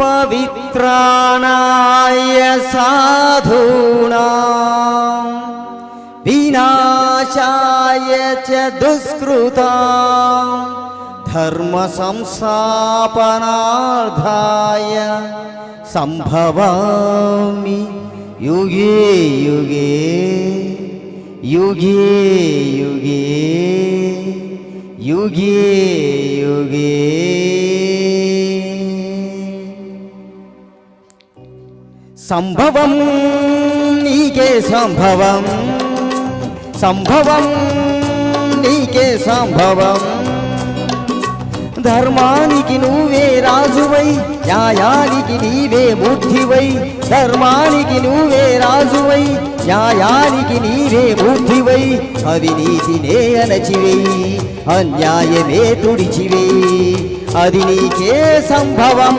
पवित्राणाय साधूनां विनाशाय च दुष्कृतां धर्मसंस्थापनार्थाय सम्भवामि युगे युगे युगे युगे युगे युगे సంభవం నీకే సంభవం. సంభవం నీకే సంభవం. ధర్మానికి నువ్వే రాజువై న్యాయానికి నీవే బుద్ధివై. ధర్మానికి నువ్వే రాజువై న్యాయానికి నీవే బుద్ధివై. అవినీతినే అణచివేయి అన్యాయమే తుడిచివేయి అది నీకే సంభవం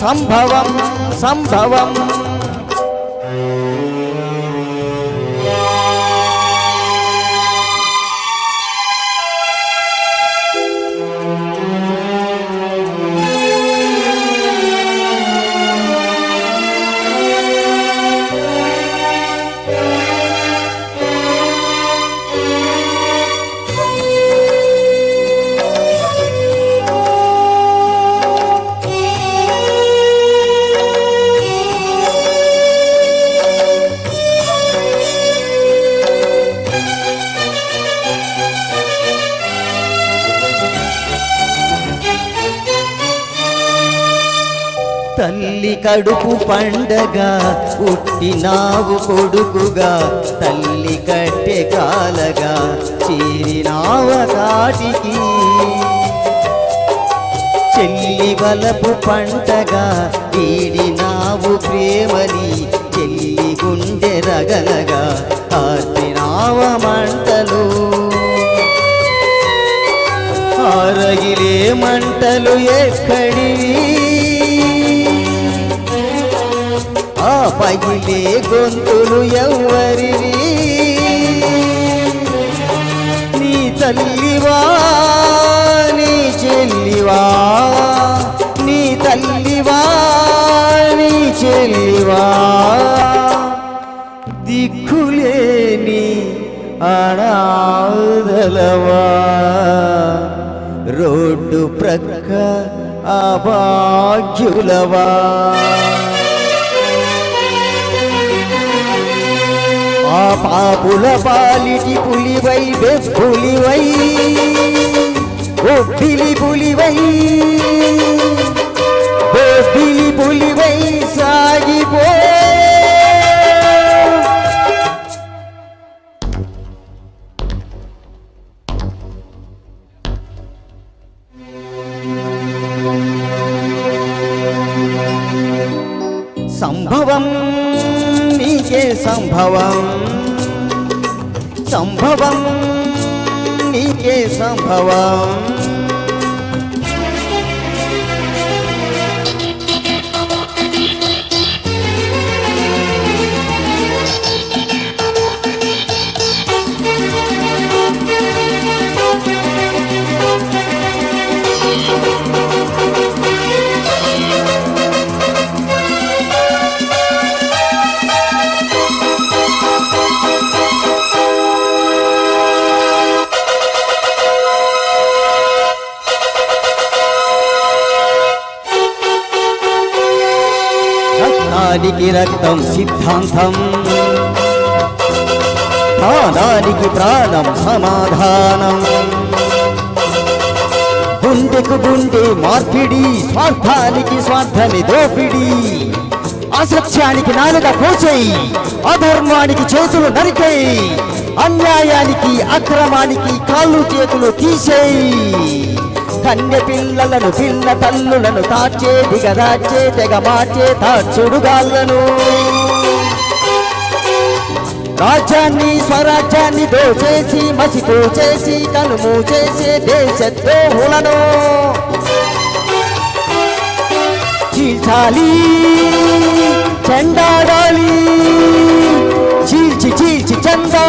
సంభవం సంభవం. తల్లి కడుపు పండగ పుట్టినావు కొడుకుగా తల్లి కట్టె కాలగా చేరినావ కాటికి చెల్లి వలపు పంటగా వీడినావు ప్రేమని చెల్లి గుండె రగలగా ఆర్తినావ మంటలు. ఆరగిలే మంటలు ఎక్కడివి? పగిలే గొంతులు ఎవ్వరివి? నీ తల్లివా నీ చెల్లివా? నీ తల్లివా నీ చెల్లివా? దిక్కులేని అనాథలవా? రోడ్డు ప్రక్క అభాగ్యులవా? ఆ పాపుల పాలిటి పులివై వెప్పులివై ఒబ్బిలి పులివై. సంభవం నీకే సంభవం. సంభవం నీకే సంభవం. రక్తానికి రక్తం సిద్ధాంతం. ప్రాణానికి ప్రాణం సమాధానం. గుండెకు గుండె మార్పిడి స్వార్థానికి స్వార్థమే దోపిడి. అసత్యానికి నాలుక కోసేయి అధర్మానికి చేతులు నరికేయి అన్యాయానికి అక్రమానికి కాళ్ళు చేతులు తీసేయి. కన్య పిల్లలను పిల్ల తల్లులను తాచే దిగదాచే తెగ మార్చే తాచుడుగాళ్ళను రాజ్యాన్ని స్వరాజ్యాన్ని దోచేసి మసిపో చేసి కనుము చేసే దేశద్రోహులను చీల్చాలి చెండాడాలి చీల్చి చీల్చి చందా